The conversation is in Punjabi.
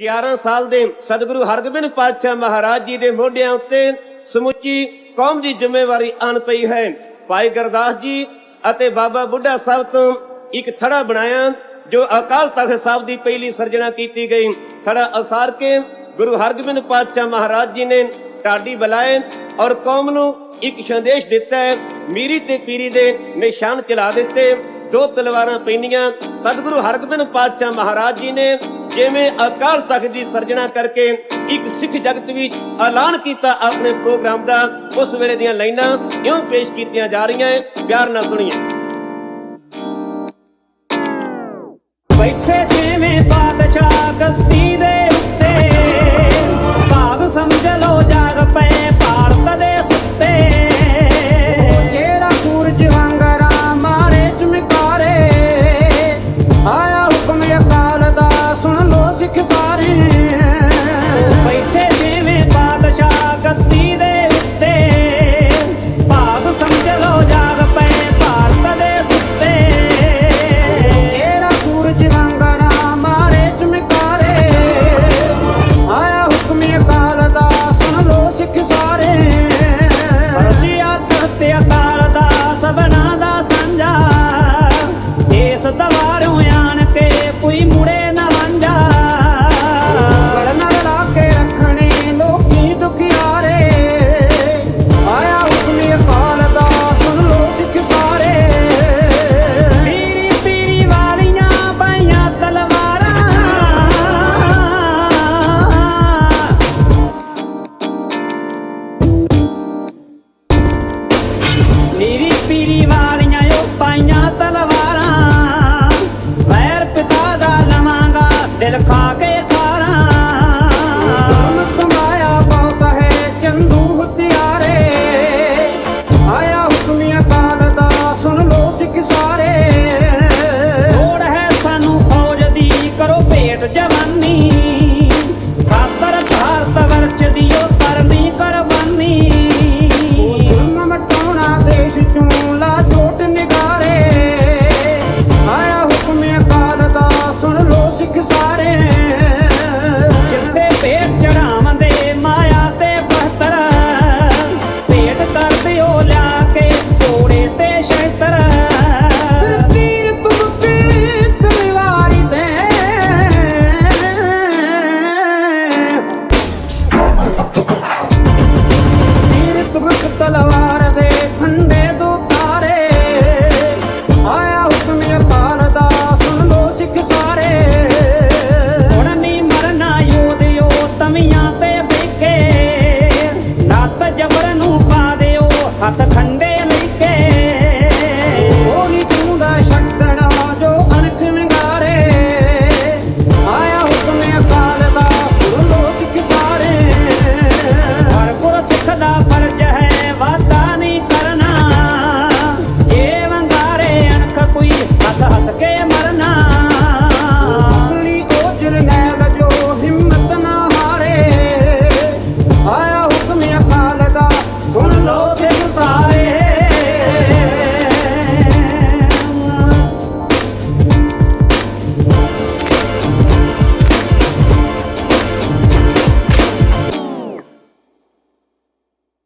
11 ਸਾਲ ਦੇ ਸਤਿਗੁਰੂ ਹਰਗੋਬਿੰਦ ਪਾਤਸ਼ਾਹ ਮਹਾਰਾਜ ਜੀ ਦੇ ਮੋਢਿਆਂ ਉੱਤੇ ਸਮੁੱਚੀ ਕੌਮ ਦੀ ਜ਼ਿੰਮੇਵਾਰੀ ਆਣ ਪਈ ਹੈ। ਭਾਈ ਗੁਰਦਾਸ ਜੀ ਅਤੇ ਬਾਬਾ ਬੁੱਢਾ ਸਾਹਿਬ ਤੋਂ ਇੱਕ ਥੜਾ ਬਣਾਇਆ, ਜੋ ਅਕਾਲ ਤਖਤ ਸਾਹਿਬ ਦੀ ਪਹਿਲੀ ਸਿਰਜਣਾ ਕੀਤੀ ਗਈ। ਥੜਾ ਅਸਾਰ ਕੇ ਗੁਰੂ ਹਰਗੋਬਿੰਦ ਪਾਤਸ਼ਾਹ ਮਹਾਰਾਜ ਜੀ ਨੇ ਢਾਡੀ ਬੁਲਾਏ ਔਰ ਕੌਮ ਨੂੰ ਇੱਕ ਸੰਦੇਸ਼ ਦਿੱਤਾ ਹੈ, ਮੀਰੀ ਤੇ ਪੀਰੀ ਦੇ ਨਿਸ਼ਾਨ ਚਲਾ ਦਿੱਤੇ। ਦੋ ਤਲਵਾਰਾਂ ਪੈਣੀਆਂ ਸਤਿਗੁਰੂ ਹਰਗੋਬਿੰਦ ਪਾਤਸ਼ਾਹ ਮਹਾਰਾਜ ਜੀ ਨੇ ਜਿਵੇਂ ਅਕਾਲ ਤਖਤ ਦੀ ਸਿਰਜਣਾ ਕਰਕੇ ਇੱਕ ਸਿੱਖ ਜਗਤ ਵਿੱਚ ਐਲਾਨ ਕੀਤਾ ਆਪਣੇ ਪ੍ਰੋਗਰਾਮ ਦਾ, ਉਸ ਵੇਲੇ ਦੀਆਂ ਲਾਈਨਾਂ ਕਿਉਂ ਪੇਸ਼ ਕੀਤੀਆਂ ਜਾ ਰਹੀਆਂ ਪਿਆਰ ਨਾਲ ਸੁਣੀਏ। ਬੈਠੇ ਜਿਵੇਂ ਬਾਦਸ਼ਾਹ ਸਿੱਖ ਸਾਰੇ ਬੈਠੇ ਜਿਵੇਂ ਬਾਦਸ਼ਾਹ ਗੱਦੀ ਦੇ ਉੱਤੇ। ਭਾਗ ਸਮਝ ਲੋ ਜਾਗ ਪਏ ਭਾਰਤ ਦੇ ਸੁੱਤੇ। ਜਿਹੜਾ ਸੂਰਜ ਵਾਂਗਰਾ ਮਾਰੇ ਚਮਕਾਰੇ। ਆਇਆ ਹੁਕਮ ਅਕਾਲ ਦਾ, ਸੁਣ ਲੋ ਸਿੱਖ ਸਾਰੇ। ਰਜਿਆ ਤਖਤ ਅਕਾਲ ਦਾ, ਸਭਨਾ ਦਾ ਸਾਂਝਾ। ਇਸ ਦਵਾਰੋਂ ਆਣ ਕੇ ਕੋਈ ਮੁੜੇ ਦੀ 天才